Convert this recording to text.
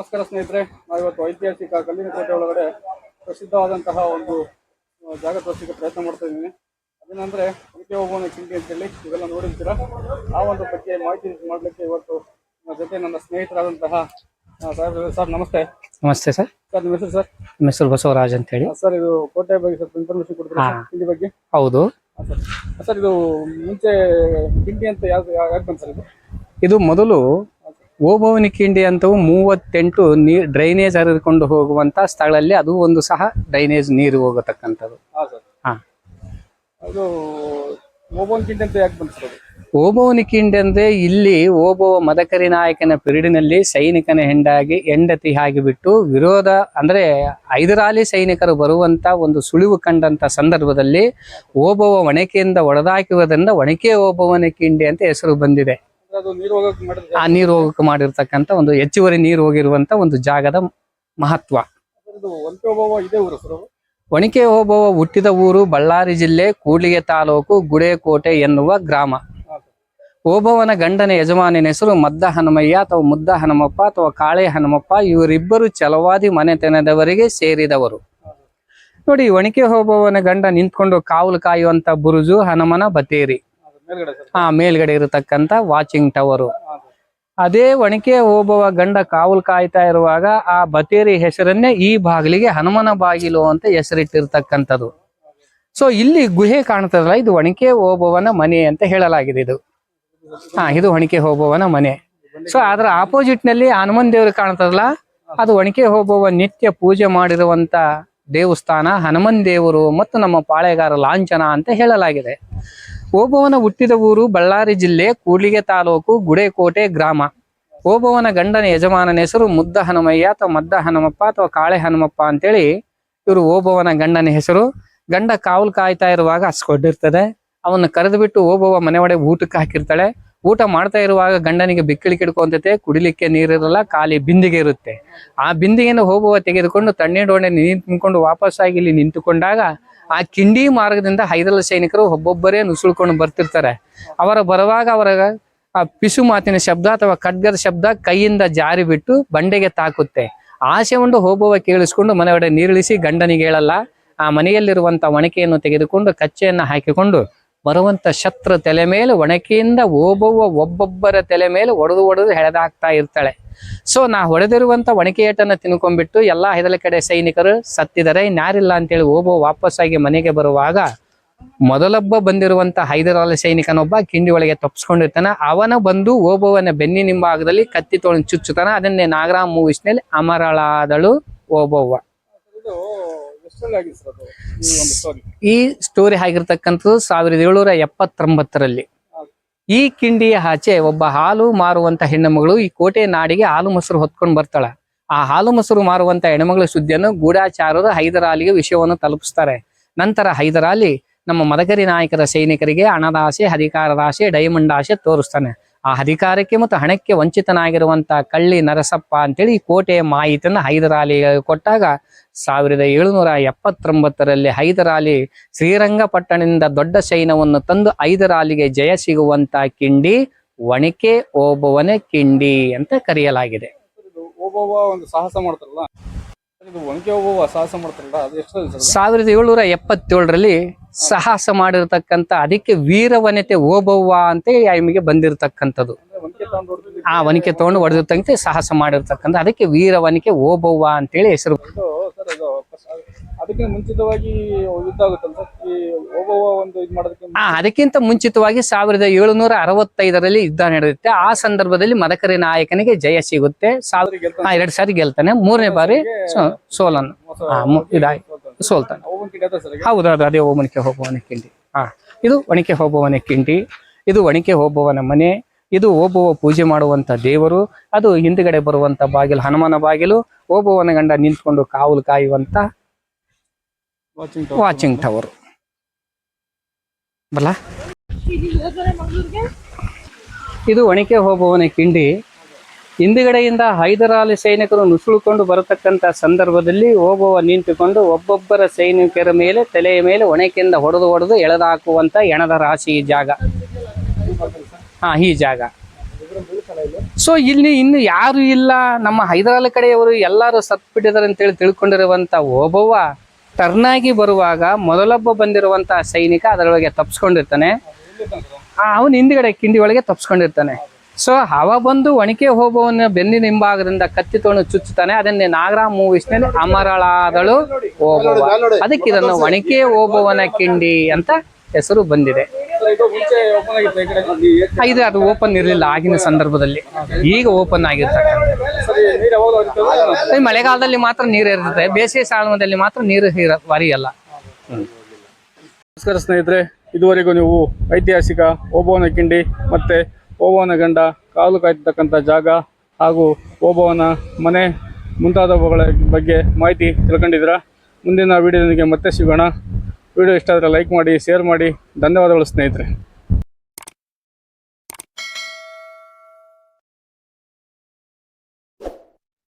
ನಮಸ್ಕಾರ ಸ್ನೇಹಿತರೆ ನಾವಿವತ್ತು ಐತಿಹಾಸಿಕ ಕಲ್ಲಿನ ಕೋಟೆ ಒಳಗಡೆ ಪ್ರಸಿದ್ಧವಾದಂತಹ ಒಂದು ಜಾಗ ತೋರಿಸಲಿಕ್ಕೆ ಪ್ರಯತ್ನ ಮಾಡ್ತಾ ಇದ್ದೀನಿ. ಅದೇನಂದ್ರೆ ಉಳಿಕೆ ಹೋಗುವ ಕಿಂಡಿ ಅಂತೇಳಿ ಇವೆಲ್ಲ ನೋಡಿರ್ತೀರಾ? ಆ ಒಂದು ಬಗ್ಗೆ ಮಾಹಿತಿ ಮಾಡಲಿಕ್ಕೆ ಇವತ್ತು ನನ್ನ ಜೊತೆ ನನ್ನ ಸ್ನೇಹಿತರಾದಂತಹ ಸರ್ ನಮಸ್ತೆ. ನಮಸ್ತೆ ಸರ್. ಸರ್ ನಿಮ್ಮ ಹೆಸರು ಸರ್? ನಿಮ್ಮ ಹೆಸರು ಬಸವರಾಜ್ ಅಂತ ಹೇಳಿ. ಸರ್ ಇದು ಕೋಟೆ ಬಗ್ಗೆ ಸ್ವಲ್ಪ ಇನ್ಫಾರ್ಮೇಶನ್ ಕೊಡ್ತೀರಾ ಕಿಂಡಿ ಬಗ್ಗೆ? ಹೌದು. ಸರ್. ಸರ್ ಇದು ಮುಂಚೆ ಕಿಂಡಿ ಅಂತ ಯಾವ್ದು ಯಾಕೆ ಬಂತು ಸರ್ ಇದು? ಇದು ಮೊದಲು ಓಬವನಿ ಕಿಂಡಿ ಅಂತವು ಮೂವತ್ತೆಂಟು ನೀರ್ ಡ್ರೈನೇಜ್ ಹರಿದುಕೊಂಡು ಹೋಗುವಂತ ಸ್ಥಳದಲ್ಲಿ ಅದು ಒಂದು ಸಹ ಡ್ರೈನೇಜ್ ನೀರು ಹೋಗತಕ್ಕಂಥದ್ದು. ಹಾಂ ಸರ್. ಹಾ. ಅದು ಓಬೋನ್ ಕಿಂಡಿ ಅಂತ ಯಾಕೆ ಬಂತು ಸರ್ ಅದು ಓಬವನಿ ಕಿಂಡಿ ಅಂದ್ರೆ ಇಲ್ಲಿ ಓಬವ್ವ ಮದಕರಿ ನಾಯಕನ ಪಿರಿಡಿನಲ್ಲಿ ಸೈನಿಕನ ಹೆಂಡಾಗಿ ಹೆಂಡತಿ ಆಗಿಬಿಟ್ಟು ವಿರೋಧ ಅಂದ್ರೆ ಐದರಾಲಿ ಸೈನಿಕರು ಬರುವಂತ ಒಂದು ಸುಳಿವು ಕಂಡಂತ ಸಂದರ್ಭದಲ್ಲಿ ಓಬವ್ವ ಒಣಕೆಯಿಂದ ಒಡೆದಾಕಿರುವುದರಿಂದ ಒಣಕೆ ಓಬವನಿಕಿಂಡಿ ಕಿಂಡಿ ಅಂತ ಹೆಸರು ಬಂದಿದೆ. ಆ ನೀರು ಹೋಗಕ್ಕೆ ಮಾಡಿರ್ತಕ್ಕಂಥ ಒಂದು ಹೆಚ್ಚುವರಿ ನೀರು ಹೋಗಿರುವಂತ ಒಂದು ಜಾಗದ ಮಹತ್ವ? ಒಣಿಕೆ ಓಬವ್ವ ಹುಟ್ಟಿದ ಊರು ಬಳ್ಳಾರಿ ಜಿಲ್ಲೆ ಕೂಡ್ಲಿಗೆ ತಾಲೂಕು ಗುಡೇಕೋಟೆ ಎನ್ನುವ ಗ್ರಾಮ. ಓಬವ್ವನ ಗಂಡನ ಯಜಮಾನಿನ ಹೆಸರು ಮದ್ದ ಹನುಮಯ್ಯ ಅಥವಾ ಮುದ್ದ ಹನುಮಪ್ಪ ಅಥವಾ ಕಾಳೆ ಹನುಮಪ್ಪ. ಇವರಿಬ್ಬರು ಚಲವಾದಿ ಮನೆತನದವರಿಗೆ ಸೇರಿದವರು. ನೋಡಿ ಒಣಿಕೆ ಓಬವ್ವನ ಗಂಡ ನಿಂತ್ಕೊಂಡು ಕಾವಲು ಕಾಯುವಂತ ಬುರುಜು ಹನುಮನ ಬತೇರಿ ಮೇಲ್ಗಡೆ ಆ ಮೇಲ್ಗಡೆ ಇರತಕ್ಕಂತ ವಾಚಿಂಗ್ ಟವರು ಅದೇ ಒಣಕೆ ಓಬವ್ವ ಗಂಡ ಕಾವಲು ಕಾಯ್ತಾ ಇರುವಾಗ ಆ ಬತೇರಿ ಹೆಸರನ್ನೇ ಈ ಬಾಗಿಲಿಗೆ ಹನುಮನ ಬಾಗಿಲು ಅಂತ ಹೆಸರಿಟ್ಟಿರ್ತಕ್ಕಂಥದ್ದು. ಸೊ ಇಲ್ಲಿ ಗುಹೆ ಕಾಣ್ತದಲ್ಲ ಇದು ಒಣಕೆ ಓಬವನ ಮನೆ ಅಂತ ಹೇಳಲಾಗಿದೆ ಇದು. ಹಾ ಇದು ಒಣಕೆ ಓಬವ್ವನ ಮನೆ. ಸೊ ಅದರ ಆಪೋಸಿಟ್ನಲ್ಲಿ ಹನುಮನ್ ದೇವರು ಕಾಣ್ತದಲ್ಲ ಅದು ಒಣಕೆ ಓಬವ್ವ ನಿತ್ಯ ಪೂಜೆ ಮಾಡಿರುವಂತ ದೇವಸ್ಥಾನ ಹನುಮನ್ ದೇವರು ಮತ್ತು ನಮ್ಮ ಪಾಳೆಗಾರ ಲಾಂಛನ ಅಂತ ಹೇಳಲಾಗಿದೆ. ಓಬವ್ವನ ಹುಟ್ಟಿದ ಊರು ಬಳ್ಳಾರಿ ಜಿಲ್ಲೆ ಕೂಡ್ಲಿಗೆ ತಾಲೂಕು ಗುಡೇಕೋಟೆ ಗ್ರಾಮ. ಓಬವ್ವನ ಗಂಡನ ಯಜಮಾನನ ಹೆಸರು ಮುದ್ದ ಹನುಮಯ್ಯ ಅಥವಾ ಮದ್ದ ಹನುಮಪ್ಪ ಅಥವಾ ಕಾಳೆ ಹನುಮಪ್ಪ ಅಂತೇಳಿ ಇವರು ಓಬವ್ವನ ಗಂಡನ ಹೆಸರು. ಗಂಡ ಕಾವಲು ಕಾಯ್ತಾ ಇರುವಾಗ ಹಸ್ಕೊಂಡಿರ್ತದೆ. ಅವನ್ನ ಕರೆದು ಬಿಟ್ಟು ಓಬವ್ವ ಮನೆ ಒಳಗೆ ಊಟಕ್ಕೆ ಹಾಕಿರ್ತಾಳೆ. ಊಟ ಮಾಡ್ತಾ ಇರುವಾಗ ಗಂಡನಿಗೆ ಬಿಕ್ಕಳಿ ಕಿಡ್ಕೊಂತೈತೆ, ಕುಡಿಲಿಕ್ಕೆ ನೀರಿರಲ್ಲ ಖಾಲಿ ಬಿಂದಿಗೆ ಇರುತ್ತೆ. ಆ ಬಿಂದಿಗೆಯನ್ನು ಹೋಗುವ ತೆಗೆದುಕೊಂಡು ತಣ್ಣೀಡೊಣೆ ನಿಂತ್ಕೊಂಡು ವಾಪಸ್ ವಾಪಸ್ಸಾಗಿ ಇಲ್ಲಿ ನಿಂತುಕೊಂಡಾಗ ಆ ಕಿಂಡಿ ಮಾರ್ಗದಿಂದ ಹೈದರಾಲಿ ಸೈನಿಕರು ಒಬ್ಬೊಬ್ಬರೇ ನುಸುಳ್ಕೊಂಡು ಬರ್ತಿರ್ತಾರೆ. ಅವರ ಬರುವಾಗ ಅವರ ಆ ಪಿಸು ಮಾತಿನ ಶಬ್ದ ಅಥವಾ ಖಡ್ಗದ ಶಬ್ದ ಕೈಯಿಂದ ಜಾರಿ ಬಿಟ್ಟು ಬಂಡೆಗೆ ತಾಕುತ್ತೆ. ಆಸೆ ಉಂಡು ಹೋಗುವ ಕೇಳಿಸ್ಕೊಂಡು ಮನೆಯೊಡೆ ನೀರಿಳಿಸಿ ಗಂಡನಿಗೆ ಹೇಳಲ್ಲ. ಆ ಮನೆಯಲ್ಲಿರುವಂತ ಒಣಕೆಯನ್ನು ತೆಗೆದುಕೊಂಡು ಕಚ್ಚೆಯನ್ನು ಹಾಕಿಕೊಂಡು ಬರುವಂತ ಶತ್ರು ತಲೆ ಮೇಲೆ ಒಣಕೆಯಿಂದ ಓಬವ್ವ ಒಬ್ಬೊಬ್ಬರ ತಲೆ ಮೇಲೆ ಒಡೆದು ಒಡೆದು ಹೆಳೆದಾಕ್ತಾ ಇರ್ತಾಳೆ. ಸೊ ನಾ ಹೊಡೆದಿರುವಂತ ಒಣಕೆ ಏಟನ್ನ ತಿನ್ಕೊಂಡ್ಬಿಟ್ಟು ಎಲ್ಲಾ ಹೆದಲ ಕಡೆ ಸೈನಿಕರು ಸತ್ತಿದ್ದಾರೆ ಇನ್ಯಾರಿಲ್ಲ ಅಂತೇಳಿ ಓಬವ್ವ ವಾಪಸ್ಸಾಗಿ ಮನೆಗೆ ಬರುವಾಗ ಮೊದಲೊಬ್ಬ ಬಂದಿರುವಂತ ಹೈದರಾಲಿ ಸೈನಿಕನೊಬ್ಬ ಕಿಂಡಿ ಒಳಗೆ ತಪ್ಪಿಸ್ಕೊಂಡಿರ್ತಾನೆ ಅವನ ಬಂದು ಓಬವ್ವನ ಬೆನ್ನಿ ನಿಂಬಾಗದಲ್ಲಿ ಕತ್ತಿ ತೊಗೊಂಡು ಚುಚ್ಚುತ್ತಾನ. ಅದನ್ನೇ ನಾಗರಾಮ್ ಮೂವೀಸ್ನಲ್ಲಿ ಅಮರಳಾದಳು ಓಬವ್ವ ಈ ಸ್ಟೋರಿ ಆಗಿರ್ತಕ್ಕಂಥದ್ದು ಸಾವಿರದ ಏಳ್ನೂರ ಎಪ್ಪತ್ತೊಂಬತ್ತರಲ್ಲಿ. ಈ ಕಿಂಡಿಯ ಆಚೆ ಒಬ್ಬ ಹಾಲು ಮಾರುವಂತ ಹೆಣ್ಣುಮಗಳು ಈ ಕೋಟೆ ನಾಡಿಗೆ ಹಾಲು ಮೊಸರು ಹೊತ್ಕೊಂಡು ಬರ್ತಾಳ. ಆ ಹಾಲು ಮೊಸರು ಮಾರುವಂತ ಹೆಣ್ಣುಮಗಳ ಸುದ್ದಿಯನ್ನು ಗೂಢಾಚಾರರು ಹೈದರಾಲಿಗೆ ವಿಷಯವನ್ನು ತಲುಪಿಸ್ತಾರೆ. ನಂತರ ಹೈದರಾಲಿ ನಮ್ಮ ಮದಕರಿ ನಾಯಕರ ಸೈನಿಕರಿಗೆ ಹಣದ ಆಸೆ ಅಧಿಕಾರದ ಆಸೆ ಡೈಮಂಡ್ ಆಸೆ ತೋರಿಸ್ತಾನೆ. ಆ ಅಧಿಕಾರಕ್ಕೆ ಮತ್ತು ಹಣಕ್ಕೆ ವಂಚಿತನಾಗಿರುವಂತ ಕಳ್ಳಿ ನರಸಪ್ಪ ಅಂತೇಳಿ ಈ ಕೋಟೆಯ ಮಾಹಿತಿಯನ್ನು ಹೈದರಾಲಿಗೆ ಕೊಟ್ಟಾಗ ಸಾವಿರದ ಏಳುನೂರ ಎಪ್ಪತ್ತೊಂಬತ್ತರಲ್ಲಿ ಹೈದರಾಲಿ ಶ್ರೀರಂಗಪಟ್ಟಣದಿಂದ ದೊಡ್ಡ ಸೈನ್ಯವನ್ನು ತಂದು ಹೈದರಾಲಿಗೆ ಜಯ ಸಿಗುವಂತ ಕಿಂಡಿ ಒಣಿಕೆ ಓಬವನೆ ಕಿಂಡಿ ಅಂತ ಕರೆಯಲಾಗಿದೆ. ಒಂದು ಸಾಹಸ ಮಾಡ್ತಾರಲ್ಲ? ಸಾವಿರದ ಏಳ್ನೂರ ಎಪ್ಪತ್ತೇಳರಲ್ಲಿ ಸಾಹಸ ಮಾಡಿರ್ತಕ್ಕಂಥ ಅದಕ್ಕೆ ವೀರವನತೆ ಓಬವ್ವ ಅಂತ ನಿಮಗೆ ಬಂದಿರತಕ್ಕಂಥದ್ದು. ಆ ವನಿಕೆ ತಗೊಂಡು ಹೊಡೆದಿರ್ತಕ್ಕಂಥ ಸಾಹಸ ಮಾಡಿರ್ತಕ್ಕಂಥ ಅದಕ್ಕೆ ವೀರವನಿಕೆ ಓಬವ್ವ ಅಂತೇಳಿ ಹೆಸರು. ಅದಕ್ಕೆ ಮುಂಚಿತವಾಗಿ ಯುದ್ಧ ಆಗುತ್ತಲ್ಲ ಸರ್? ಈ ಓಬವ್ವ ಒಂದು ಇದು ಮಾಡೋದಕ್ಕೆ ಆ ಅದಕ್ಕಿಂತ ಮುಂಚಿತವಾಗಿ ಸಾವಿರದ ಏಳುನೂರ ಅರವತ್ತೈದರಲ್ಲಿ ಯುದ್ಧ ನಡೆಯುತ್ತೆ. ಆ ಸಂದರ್ಭದಲ್ಲಿ ಮದಕರಿ ನಾಯಕನಿಗೆ ಜಯ ಸಿಗುತ್ತೆ. ಸಾವಿರ. ಹಾ, ಎರಡ್ ಸಾರಿ ಗೆಲ್ತಾನೆ. ಮೂರನೇ ಬಾರಿ ಸೋ- ಸೋಲನ್ನು ಹಾ, ಮು- ಸೋಲ್ತಾನೆ. ಸರ್ ಈಗ? ಹೌದೌದು ಅದೇ ಒಣಕೆ ಹೋಗುವನ ಕಿಂಡಿ. ಹಾ ಇದು ಒಣಕೆ ಹೋಗುವನ ಕಿಂಡಿ. ಇದು ಒಣಕೆ ಹೋಗುವನ ಮನೆ. ಇದು ಓಬವ್ವ ಪೂಜೆ ಮಾಡುವಂತ ದೇವರು. ಅದು ಹಿಂದ್ಗಡೆ ಬರುವಂತ ಬಾಗಿಲು ಹನುಮಾನ ಬಾಗಿಲು. ಓಬವ್ವನ ಗಂಡ ನಿಂತ್ಕೊಂಡು ಕಾವಲು ಕಾಯುವಂತ ವಾಚಿಂಗ್ ಟವರ್ ಬಲ್ಲ? ಇದು ಒಣಕೆ ಹೋಗುವವನ ಕಿಂಡಿ. ಹಿಂದುಗಡೆಯಿಂದ ಹೈದರಾಲಿ ಸೈನಿಕರು ನುಸುಳುಕೊಂಡು ಬರತಕ್ಕಂತ ಸಂದರ್ಭದಲ್ಲಿ ಓಬವ್ವ ನಿಂತುಕೊಂಡು ಒಬ್ಬೊಬ್ಬರ ಸೈನಿಕರ ಮೇಲೆ, ತಲೆಯ ಮೇಲೆ ಒಣಕೆಯಿಂದ ಹೊಡೆದು ಹೊಡೆದು ಎಳೆದಾಕುವಂಥ ಎಣದ ರಾಶಿ ಈ ಜಾಗ. ಹಾ, ಈ ಜಾಗ. ಸೊ ಇಲ್ಲಿ ಇನ್ನು ಯಾರು ಇಲ್ಲ. ನಮ್ಮ ಹೈದರಾಲಿ ಕಡೆಯವರು ಎಲ್ಲರೂ ಸತ್ಬಿಟ್ಟಿದ್ದಾರೆ ಅಂತೇಳಿ ತಿಳ್ಕೊಂಡಿರುವಂಥ ಓಬವ್ವ ಟರ್ನ್ ಆಗಿ ಬರುವಾಗ ಮೊದಲೊಬ್ಬ ಬಂದಿರುವಂತಹ ಸೈನಿಕ ಅದರೊಳಗೆ ತಪ್ಸ್ಕೊಂಡಿರ್ತಾನೆ. ಅವನು ಹಿಂದ್ಗಡೆ ಕಿಂಡಿ ಒಳಗೆ ತಪ್ಸ್ಕೊಂಡಿರ್ತಾನೆ. ಸೊ ಅವ ಬಂದು ಒಣಕೆ ಹೋಗುವವನ್ನ ಬೆನ್ನಿನ ಹಿಂಭಾಗದಿಂದ ಕತ್ತಿ ತೊಗೊಂಡು ಚುಚ್ಚುತ್ತಾನೆ. ಅದನ್ನೇ ನಾಗರ ಮೂವೀಸ್ನಲ್ಲಿ ಅಮರಳಾದಳು ಓಬವ್ವ ಅದಕ್ಕೆ ಇದನ್ನು ಒಣಕೆ ಓಬವ್ವನ ಕಿಂಡಿ ಅಂತ ಹೆಸರು ಬಂದಿದೆ. ಇದು ಅದು ಓಪನ್ ಇರಲಿಲ್ಲ ಆಗಿನ ಸಂದರ್ಭದಲ್ಲಿ. ಈಗ ಓಪನ್ ಆಗಿರ್ತಕ್ಕಂಥ ಮಳೆಗಾಲದಲ್ಲಿ ಮಾತ್ರ ನೀರು ಇರ್ತದೆ ಬೇಸಿಗೆ ಸಾಲದಲ್ಲಿ ಮಾತ್ರ ನೀರು ಅಲ್ಲ ನಮಸ್ಕಾರ ಸ್ನೇಹಿತರೆ ಇದುವರೆಗೂ ನೀವು ಐತಿಹಾಸಿಕ ಓಬವನ ಕಿಂಡಿ ಮತ್ತೆ ಓಬವನ ಗಂಡ ಕಾಲು ಕಾಯ್ತಕ್ಕಂಥ ಜಾಗ ಹಾಗೂ ಓಬವನ ಮನೆ ಮುಂತಾದವುಗಳ ಬಗ್ಗೆ ಮಾಹಿತಿ ತಿಳ್ಕೊಂಡಿದ್ದೀರಾ? ಮುಂದಿನ ವಿಡಿಯೋದೊಂದಿಗೆ ಮತ್ತೆ ಸಿಗೋಣ. ವಿಡಿಯೋ ಇಷ್ಟ ಆದರೆ ಲೈಕ್ ಮಾಡಿ ಶೇರ್ ಮಾಡಿ. ಧನ್ಯವಾದಗಳು ಸ್ನೇಹಿತರೆ.